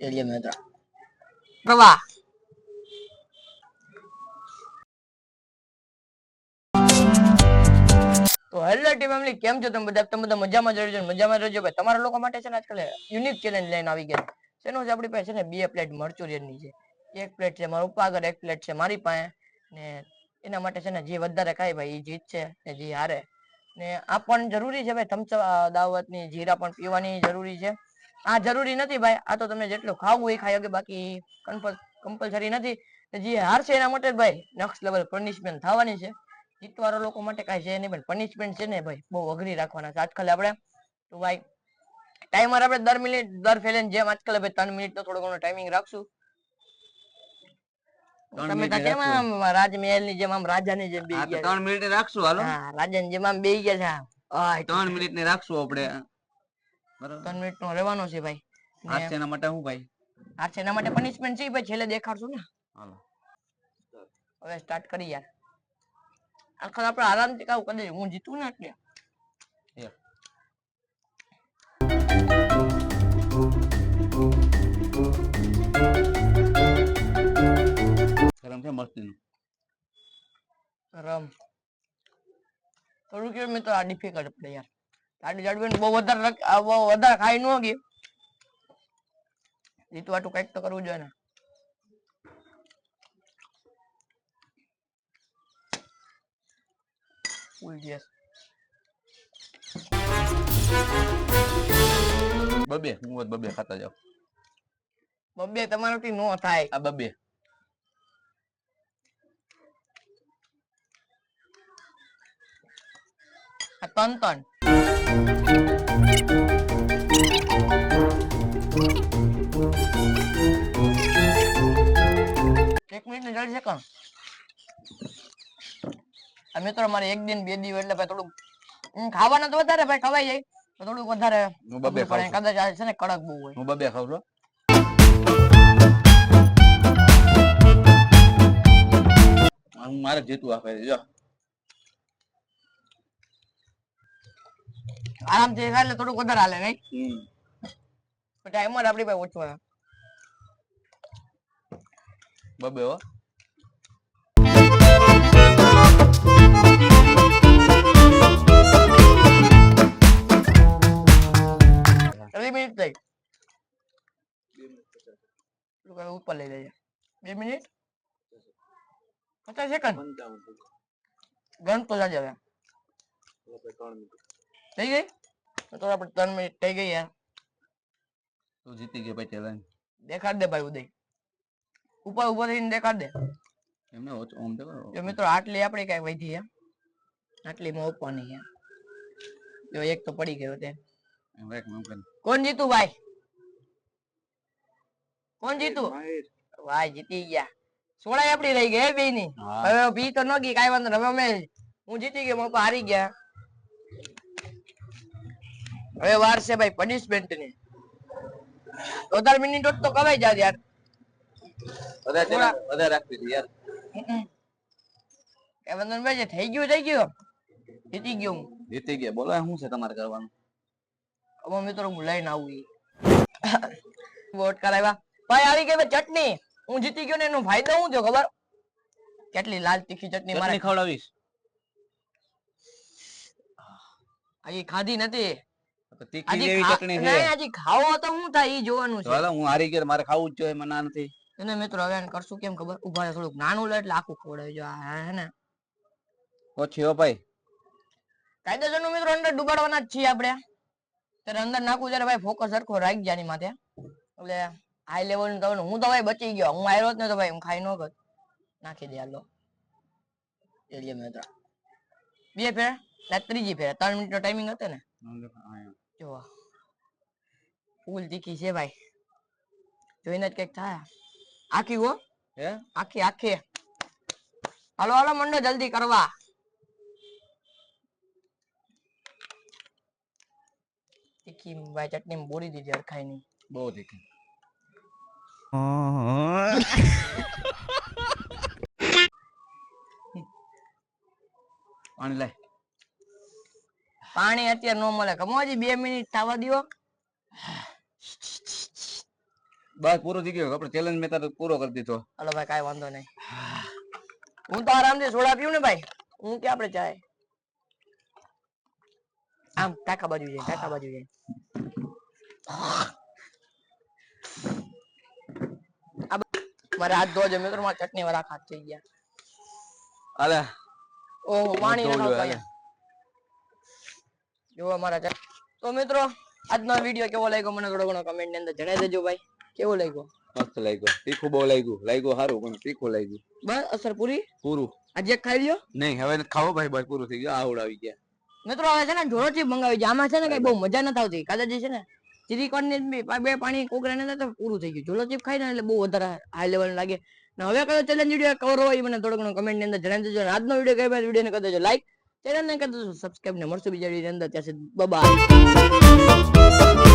એલિયમ મિત્ર પ્રવાહ તો હેલો ટીમ ફેમિલી, કેમ છો તમે બધા? તમે બધા મજામાં જ રહેજો મજામાં રહેજો. ભાઈ, તમારા લોકો માટે છે ને આજકાલ યુનિક ચેલેન્જ લઈને આવી ગયા. છે શેનું છે આપણી પાસે છે ને બે પ્લેટ મરચુરિયનની છે. એક પ્લેટ છે મારો ઉપાગર એક પ્લેટ છે મારી પાસે. ને એના માટે છે ને જે વધારે ખાય ભાઈ, એ જીતશે ને જે હારે. ને આ પણ જરૂરી છે ભાઈ થમ્સઅપ દાવતની જીરા પણ પીવાની જરૂરી છે. આ જરૂરી નથી ભાઈ. આ તો તમે જેટલું ખાવું એ ખાઈ શકે બાકી કમ્પલસરી નથી. જે હારશે એના માટે ભાઈ નેક્સ્ટ લેવલ પનિશમેન્ટ થવાની છે. જીતવાળા લોકો માટે કાંઈ છે નહીં પણ પનિશમેન્ટ છે ને ભાઈ બહુ અઘરી રાખવાના છે. આજકાલ આપણે તો ભાઈ ટાઈમર આપણે દર મિનિટ દર ફેલેન જેમ આજકાલ ભાઈ ત્રણ મિનિટનો થોડો ઘણો ટાઈમિંગ રાખશું. તમે તો કેમ આમ રાજમહેલની જેમ આમ રાજાની જેમ બે ગયા ત્રણ મિનિટ રાખશું હાલો. રાજા ની રાજાની જેમ આમ બે ગયા છે ત્રણ મિનિટ ને રાખશું આપણે. ત્રણ મિનિટ નો રહેવાનો છે ભાઈ. હાથ છે એના માટે હું ભાઈ? આ છે એના માટે પનિશમેન્ટ છે ભાઈ છેલ્લે દેખાડશું ને. હાલો. હવે સ્ટાર્ટ કરી યાર. આખા આપણે આરામથી કાવ કરી હું જીતું ને એટલે. ગરમ છે મસ્તી રમ થોડું કેવું તો આ ડિફિકલ્ટ પડે યાર. ગાડી ચડવી બહુ વધારે રક- આ બહુ વધારે ખાઈ ન ગઈ જીતું આટલું કંઈક તો કરવું જોઈએ ને ફૂલ yes. બબે હું હોત બબે ખાતા જાવ બબ્બે તમારાથી નો થાય આ બબે આ તન તન મિત્રો મારે એક દિન બે દિવસ એટલે ભાઈ થોડુંક ખાવાના તો વધારે ભાઈ ખવાઈ જાય. થોડુંક વધારે હું બબે ખાઉં કદાચ આ છે ને કડક બહુ હોય. હું બબે ખાઉં છું હું. મારે જીતું આપે જો. આરામથી ખાય એટલે થોડુંક વધારે હાલે નહીં. ટાઈમર આપણી પાસે ઓછો આવે. બબે હો. હવે ઉપર લઈ લેજે બે મિનિટ પચાસ સેકન્ડ ગણ તો જાજે હવે થઈ ગઈ? તો આપણે ત્રણ મિનિટ થઈ ગઈ યાર તું જીતી ગયો ભાઈ ચેલેન્જ દેખાડ દે ભાઈ ઉદય। ઉપર ઊભો થઈને દેખાડ દે। એમને ઓછ- ઓમ તો. જો મિત્રો આટલી આપણી કઈ વધી છે આટલી માં ઉપવાની છે જો એક તો પડી ગયો તે. કોણ જીતું ભાઈ? કોણ જીતું? ભાઈ જીતી ગયા. સોળાઈ આપડી રહી ગઈ બે ની હવે પી તો ન ગઈ કાંઈ વાંધો નહીં. હવે અમે હું જીતી ગયો તો હારી ગયા. હવે વાર છે ભાઈ પનિશમેન્ટની. વધારે મિનિટ તો કવાઈ જાય યાર. વધારે ચેલેન્જ રાખવી યાર. એ વાંધો જે થઈ ગયું થઈ ગયું. જીતી ગયો હું. જીતી ગયા. બોલો શું છે તમારે કરવાનું? હવે મિત્રો હું લઈને આવું ઈ. વોટ કરાવ્યા? ભાઈ આવી ગઈ ચટણી. હું જીતી ગયો ને એનો ફાયદો શું થયો ખબર? કેટલી લાલ તીખી ચટણી મારે. ખવડાવીશ. આજે ખાધી નથી. તીખી જેવી ચટણી છે. નહીં, ખાવો તો શું થાય ઈ જોવાનું છે. હાલો હું હારી ગયો મારે ખાવું જ જોઈએ મને નથી. એને મિત્રો હવે કરશું કેમ ખબર? ઊભા થોડુંક નાનું લે એટલે આખું આ હે ને. ઓછી હો ભાઈ. કાયદેસરનું મિત્રો અંદર ડુબાડવાના જ છીએ આપણે. ત્યારે અંદર નાખવું જયારે ભાઈ ફોકસ સરખો રાખી જાય એની માથે. એટલે હાઈ લેવલનું તો હું તો ભાઈ બચી ગયો. હું આવ્યો જ ને તો ભાઈ હું ખાઈ ન કર નાખી દે હાલો. એલિયમ મિત્રો બે ફેર? ને ત્રીજી ફેર. ત્રણ મિનિટ નો? ટાઈમિંગ હતો ને જો ફૂલ તીખી છે ભાઈ. જોઈને જ કંઈક થાય. આખી હો? હે? આખી આખી. હાલો હાલો મંડો જલ્દી કરવા. તીખી ભાઈ ચટણી બોરી દીધી અડખાઈ ની બહુ તીખી. પાણી અત્યારે નો મળે. કમોજી બે મિનિટ થવા દો બસ પૂરો થઈ ગયો. આપણે ચેલેન્જ મેં તારે પૂરો કરી દીધો. હલો ભાઈ કઈ વાંધો નહીં. હું તો આરામથી સોડા પીવું ને ભાઈ? હું કે આપણે ચાય? આમ ટાકા બાજુ જાય ટાકા બાજુ જાય. આ મારે હાથ જમ્યો મિત્રો મારા ચટણી વાળા હાથ થઈ ગયા અલે ઓહો પાણી ધોવું જોઈએ, અહીંયા. મારા તો મિત્રો આજનો વિડિયો કેવો લાગ્યો મને થોડો ઘણો કમેન્ટની અંદર જણાવી દેજો ભાઈ કેવો લાગ્યો? મસ્ત લાગ્યો તીખું બહુ લાગ્યું લાગ્યું સારું પણ તીખું લાગ્યું. બસ અસર પૂરી? પૂરું. આજે ખાઈ લ્યો? નહીં હવે ખાવો ભાઈ બસ પૂરું થઈ ગયો આવડાવી ગયા. મિત્રો હવે છે ને જોરો ચીપ મંગાવી છે આમાં છે ને કઈ બહુ મજા નથી આવતી. કાદાજી છે ને ચીરી ને બી પાણી કોકરા ને તો પૂરું થઈ ગયું. જોડો ચીપ ખાઈ ને એટલે બહુ વધારે હાઈ લેવલ લાગે. ને હવે કયો ચેલેન્જ વીડિયો કવર હોય મને થોડો ઘણો કમેન્ટની અંદર જણાવી દેજો. આજનો વીડિયો કઈ વીડિયો ને કરી દેજો. લાઈક ચેનલ ને કરી દેજો. સબસ્ક્રાઈબ ને મળશું બીજા વીડિયો અંદર. ત્યાં સુધી બાય